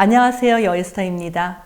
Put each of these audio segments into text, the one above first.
안녕하세요. 여에스터입니다.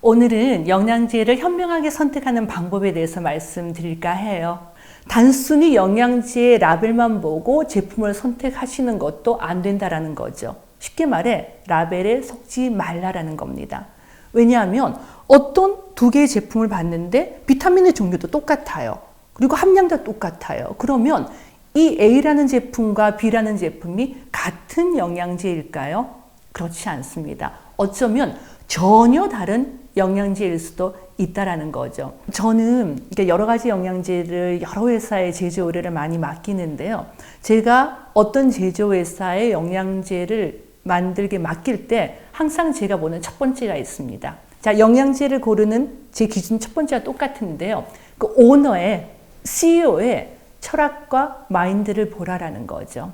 오늘은 영양제를 현명하게 선택하는 방법에 대해서 말씀드릴까 해요. 단순히 영양제의 라벨만 보고 제품을 선택하시는 것도 안 된다라는 거죠. 쉽게 말해 라벨에 속지 말라라는 겁니다. 왜냐하면 어떤 두 개의 제품을 봤는데 비타민의 종류도 똑같아요. 그리고 함량도 똑같아요. 그러면 이 A라는 제품과 B라는 제품이 같은 영양제일까요? 그렇지 않습니다. 어쩌면 전혀 다른 영양제일 수도 있다라는 거죠. 저는 여러 가지 영양제를 여러 회사의 제조 의뢰를 많이 맡기는데요. 제가 어떤 제조 회사의 영양제를 만들게 맡길 때 항상 제가 보는 첫 번째가 있습니다. 자, 영양제를 고르는 제 기준 첫 번째가 똑같은데요. 그 오너의 CEO의 철학과 마인드를 보라라는 거죠.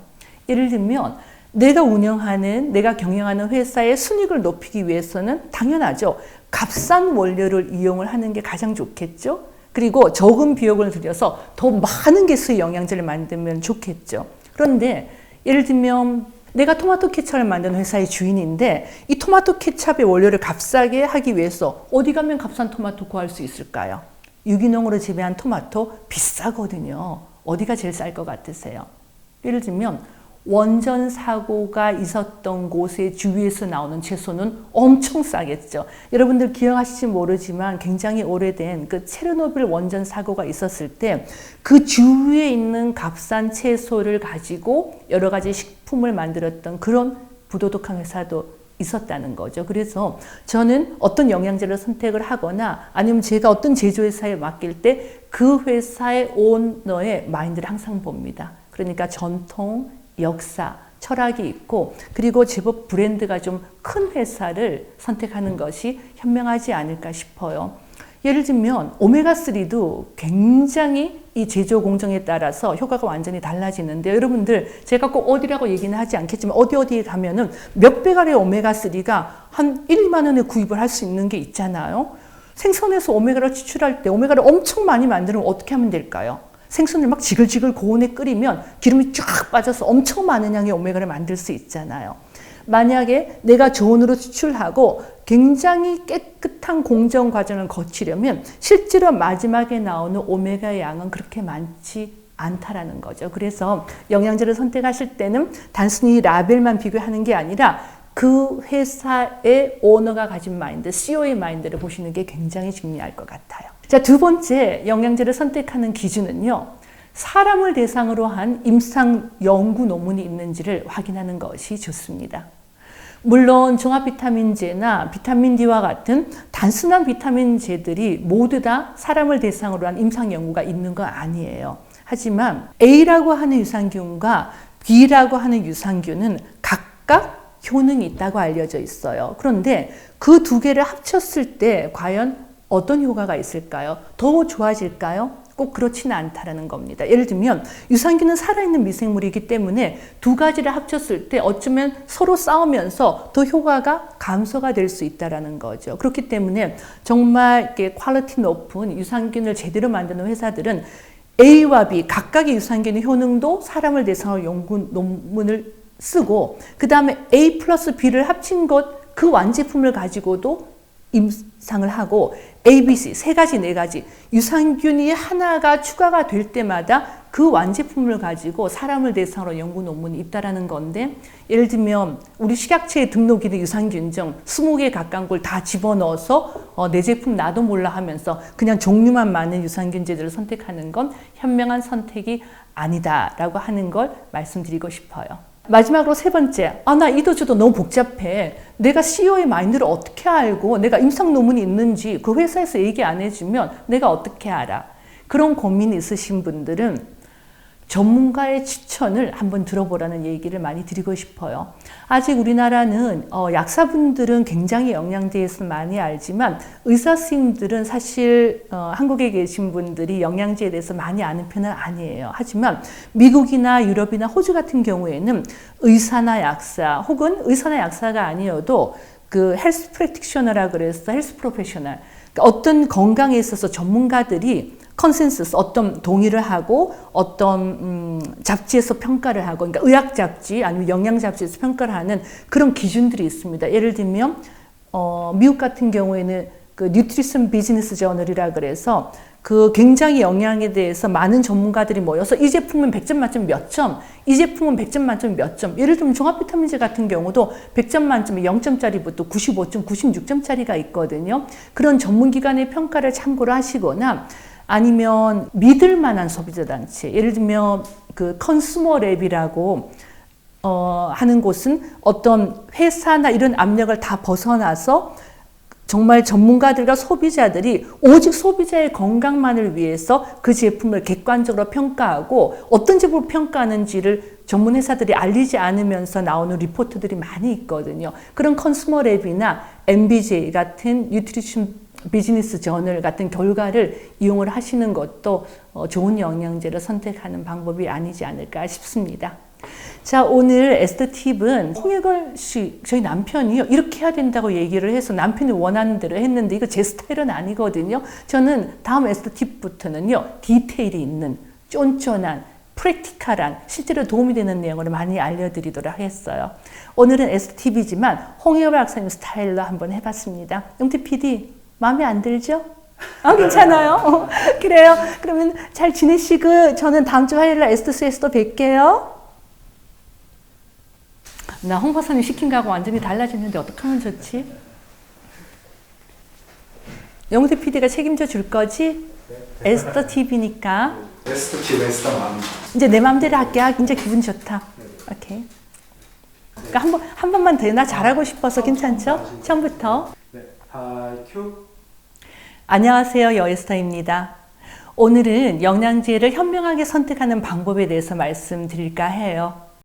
예를 들면 내가 운영하는, 내가 경영하는 회사의 순익을 높이기 위해서는 당연하죠. 값싼 원료를 이용을 하는 게 가장 좋겠죠. 그리고 적은 비용을 들여서 더 많은 개수의 영양제를 만들면 좋겠죠. 그런데 예를 들면 내가 토마토 케찹을 만드는 회사의 주인인데 이 토마토 케찹의 원료를 값싸게 하기 위해서 어디 가면 값싼 토마토 구할 수 있을까요? 유기농으로 재배한 토마토 비싸거든요. 어디가 제일 쌀 것 같으세요? 예를 들면 원전 사고가 있었던 곳의 주위에서 나오는 채소는 엄청 싸겠죠. 여러분들 기억하실지 모르지만 굉장히 오래된 그 체르노빌 원전 사고가 있었을 때 그 주위에 있는 값싼 채소를 가지고 여러 가지 식품을 만들었던 그런 부도덕한 회사도 있었다는 거죠. 그래서 저는 어떤 영양제를 선택을 하거나 아니면 제가 어떤 제조회사에 맡길 때 그 회사의 오너의 마인드를 항상 봅니다. 그러니까 전통, 역사, 철학이 있고 그리고 제법 브랜드가 좀 큰 회사를 선택하는 것이 현명하지 않을까 싶어요. 예를 들면 오메가3도 굉장히 이 제조 공정에 따라서 효과가 완전히 달라지는데 여러분들 제가 꼭 어디라고 얘기는 하지 않겠지만 어디 어디에 가면은 몇 배가량의 오메가3가 한 1, 2만 원에 구입을 할 수 있는 게 있잖아요. 생선에서 오메가를 추출할 때 오메가를 엄청 많이 만들면 어떻게 하면 될까요? 생선을 막 지글지글 고온에 끓이면 기름이 쫙 빠져서 엄청 많은 양의 오메가를 만들 수 있잖아요. 만약에 내가 저온으로 추출하고 굉장히 깨끗한 공정 과정을 거치려면 실제로 마지막에 나오는 오메가의 양은 그렇게 많지 않다라는 거죠. 그래서 영양제를 선택하실 때는 단순히 라벨만 비교하는 게 아니라 그 회사의 오너가 가진 마인드, CEO의 마인드를 보시는 게 굉장히 중요할 것 같아요. 자, 두 번째 영양제를 선택하는 기준은요. 사람을 대상으로 한 임상 연구 논문이 있는지를 확인하는 것이 좋습니다. 물론 종합 비타민제나 비타민 D와 같은 단순한 비타민제들이 모두 다 사람을 대상으로 한 임상 연구가 있는 건 아니에요. 하지만 A라고 하는 유산균과 B라고 하는 유산균은 각각 효능이 있다고 알려져 있어요. 그런데 그 두 개를 합쳤을 때 과연 어떤 효과가 있을까요? 더 좋아질까요? 꼭 그렇지는 않다라는 겁니다. 예를 들면 유산균은 살아있는 미생물이기 때문에 두 가지를 합쳤을 때 어쩌면 서로 싸우면서 더 효과가 감소가 될 수 있다라는 거죠. 그렇기 때문에 정말 이렇게 퀄리티 높은 유산균을 제대로 만드는 회사들은 A와 B 각각의 유산균의 효능도 사람을 대상으로 연구 논문을 쓰고 그 다음에 A 플러스 B를 합친 것 그 완제품을 가지고도 임상을 하고 ABC 세 가지 네 가지 유산균이 하나가 추가가 될 때마다 그 완제품을 가지고 사람을 대상으로 연구 논문이 있다라는 건데 예를 들면 우리 식약처에 등록이 유산균종 20개 가까운 걸 다 집어넣어서 어, 내 제품 나도 몰라 하면서 그냥 종류만 많은 유산균제들을 선택하는 건 현명한 선택이 아니다라고 하는 걸 말씀드리고 싶어요. 마지막으로 세 번째, 아, 나 이도저도 너무 복잡해. 내가 CEO의 마인드를 어떻게 알고, 내가 임상 논문이 있는지 그 회사에서 얘기 안 해주면 내가 어떻게 알아? 그런 고민이 있으신 분들은 전문가의 추천을 한번 들어보라는 얘기를 많이 드리고 싶어요. 아직 우리나라는 어, 약사분들은 굉장히 영양제에서 많이 알지만 의사 선생님들은 사실 어, 한국에 계신 분들이 영양제에 대해서 많이 아는 편은 아니에요. 하지만 미국이나 유럽이나 호주 같은 경우에는 의사나 약사 혹은 의사나 약사가 아니어도 그 헬스 프랙티셔너라 그래서 헬스 프로페셔널 어떤 건강에 있어서 전문가들이 컨센서스 어떤 동의를 하고 어떤 음, 잡지에서 평가를 하고 그러니까 의학 잡지 아니면 영양 잡지에서 평가를 하는 그런 기준들이 있습니다. 예를 들면 어, 미국 같은 경우에는 그 뉴트리션 비즈니스 저널이라 그래서 그 굉장히 영양에 대해서 많은 전문가들이 모여서 이 제품은 100점 만점 몇 점, 이 제품은 100점 만점 몇 점. 예를 들면 종합 비타민제 같은 경우도 100점 만점에 0점짜리부터 95점, 96점짜리가 있거든요. 그런 전문 기관의 평가를 참고로 하시거나 아니면 믿을 만한 소비자 단체. 예를 들면 그 컨슈머 랩이라고 어, 하는 곳은 어떤 회사나 이런 압력을 다 벗어나서 정말 전문가들과 소비자들이 오직 소비자의 건강만을 위해서 그 제품을 객관적으로 평가하고 어떤 제품을 평가하는지를 전문 회사들이 알리지 않으면서 나오는 리포트들이 많이 있거든요. 그런 컨슈머 랩이나 MBJ 같은 뉴트리션 비즈니스 저널 같은 결과를 이용을 하시는 것도 어, 좋은 영양제를 선택하는 방법이 아니지 않을까 싶습니다. 자, 오늘 에스더 팁은 홍해걸 씨, 저희 남편이요. 이렇게 해야 된다고 얘기를 해서 남편이 원하는 대로 했는데 이거 제 스타일은 아니거든요. 저는 다음 에스더 팁부터는요. 디테일이 있는 쫀쫀한 프랙티컬한 실제로 도움이 되는 내용을 많이 알려드리도록 하겠어요. 오늘은 에스더 팁이지만 홍해걸 박사님 스타일로 한번 해봤습니다. 영태 PD 마음에 안 들죠? 아, 괜찮아요. 어, 그래요. 그러면 잘 지내시고 저는 다음 주 화요일 날 에스더스에서 또 뵐게요. 나홍 박사님 시킨 거하고 완전히 달라졌는데 어떡하면 좋지? 영태 PD가 책임져 줄 거지? 에스더 TV니까 에스터 팁 에스터 맘. 이제 내 맘대로 할게. 아, 이제 기분 좋다. 오케이. 그러니까 한 번, 한 번만 더나 잘하고 싶어서 괜찮죠? 처음부터. 네. 하이 큐. 안녕하세요. 여에스터입니다. 오늘은 영양제를 현명하게 선택하는 방법에 대해서 말씀드릴까 해요.